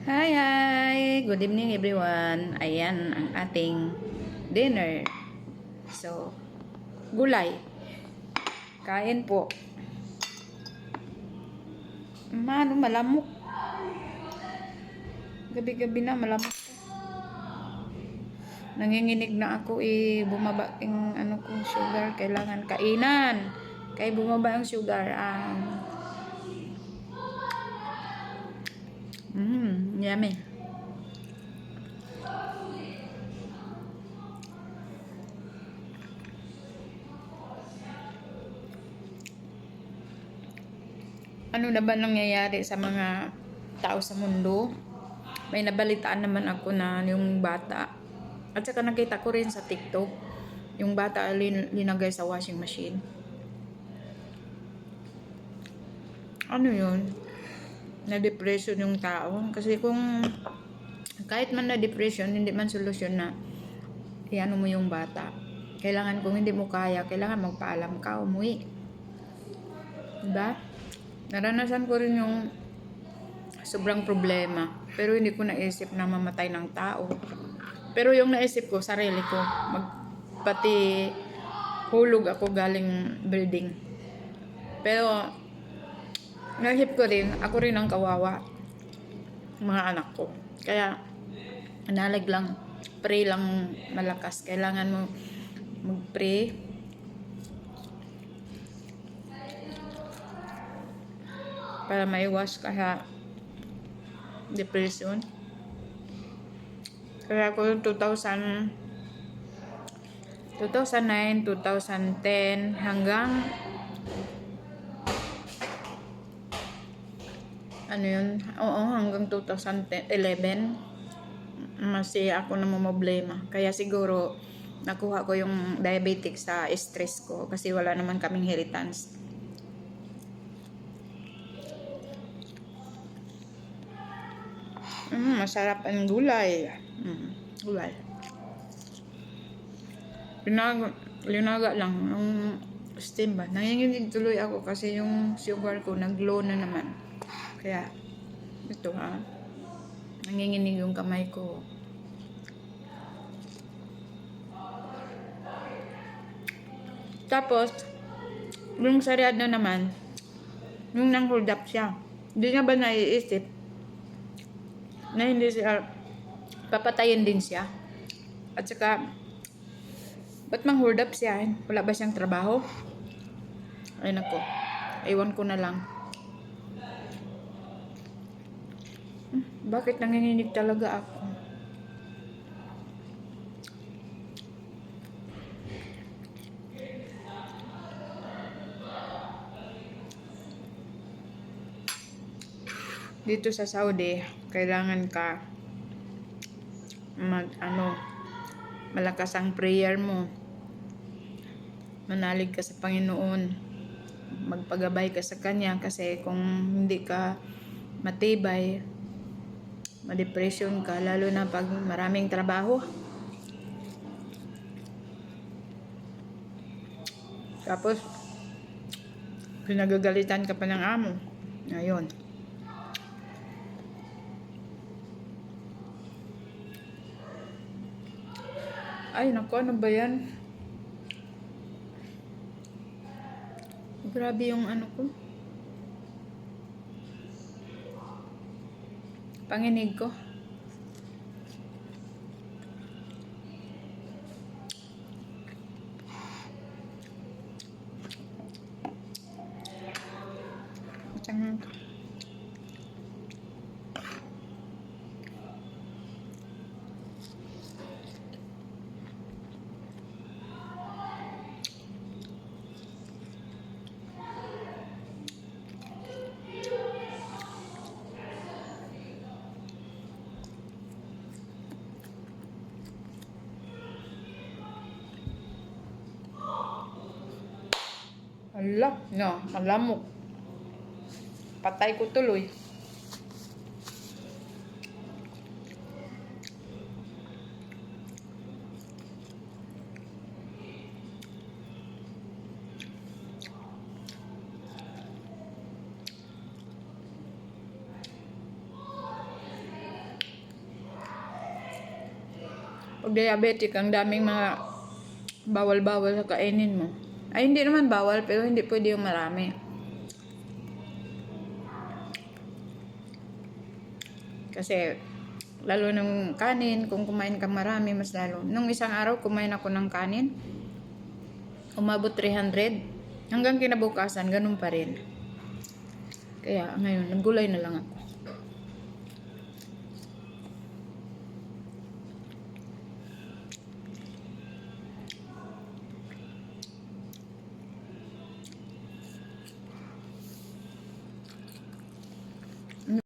Hi, hi! Good evening everyone. Ayan ang ating dinner. So, gulay. Kain po. Mano, malamok. Gabi-gabi na, malamok. Nanginginig na ako eh, bumaba yung ano kong sugar. Kailangan kainan. Kaya bumaba ang sugar. Um, Mmm, yummy. Ano na ba nangyayari sa mga tao sa mundo? May nabalitaan naman ako na yung bata. At saka nakita ko rin sa TikTok, yung bata lin- linagay sa washing machine. Ano yun? Na-depression yung tao. Kasi kung kahit man na-depression, hindi man solusyon na iano mo yung bata. Kailangan kung hindi mo kaya, kailangan magpaalam ka, umuwi. Diba? Naranasan ko rin yung sobrang problema. Pero hindi ko naisip na mamatay ng tao. Pero yung naisip ko, sarili ko, mag, pati hulog ako galing building. Pero Naisip ko rin, ako rin ang kawawa. Mga anak ko. Kaya, analag lang, pray lang malakas. Kailangan mo mag-pray. Para maiwas ka sa depression. Kaya ako 2000 2009, 2010 hanggang ano yun, oo, hanggang 2011, masaya ako na problema. Kaya siguro, nakuha ko yung diabetic sa stress ko kasi wala naman kaming inheritance. Mm, masarap ang gulay. Mm, gulay. Linaga, linaga lang yung steam ba. Nanginginig tuloy ako kasi yung sugar ko nag-low na naman. Kaya, ito ha. Nanginginig yung kamay ko. Tapos, yung sa na naman, yung nang hold up siya. Hindi niya ba naiisip na hindi siya papatayin din siya? At saka, ba't mang hold up siya? Wala ba siyang trabaho? Ay nako, ewan ko na lang. Bakit nanginginig talaga ako? Dito sa Saudi, kailangan ka mag ano malakas ang prayer mo. Manalig ka sa Panginoon. Magpagabay ka sa Kanya kasi kung hindi ka matibay, ma-depression ka, lalo na pag maraming trabaho. Tapos, pinagagalitan ka pa ng amo. Ayun. Ay, naku, ano ba yan? Grabe yung ano ko. Panginig ko. Tanga. Ala, na, malamok. Patay ko tuloy. Pag diabetic, ang daming mga bawal-bawal sa kainin mo. Ay, hindi naman bawal, pero hindi pwede yung marami. Kasi, lalo ng kanin, kung kumain ka marami, mas lalo. Nung isang araw, kumain ako ng kanin, umabot 300. Hanggang kinabukasan, ganun pa rin. Kaya ngayon, naggulay na lang ako.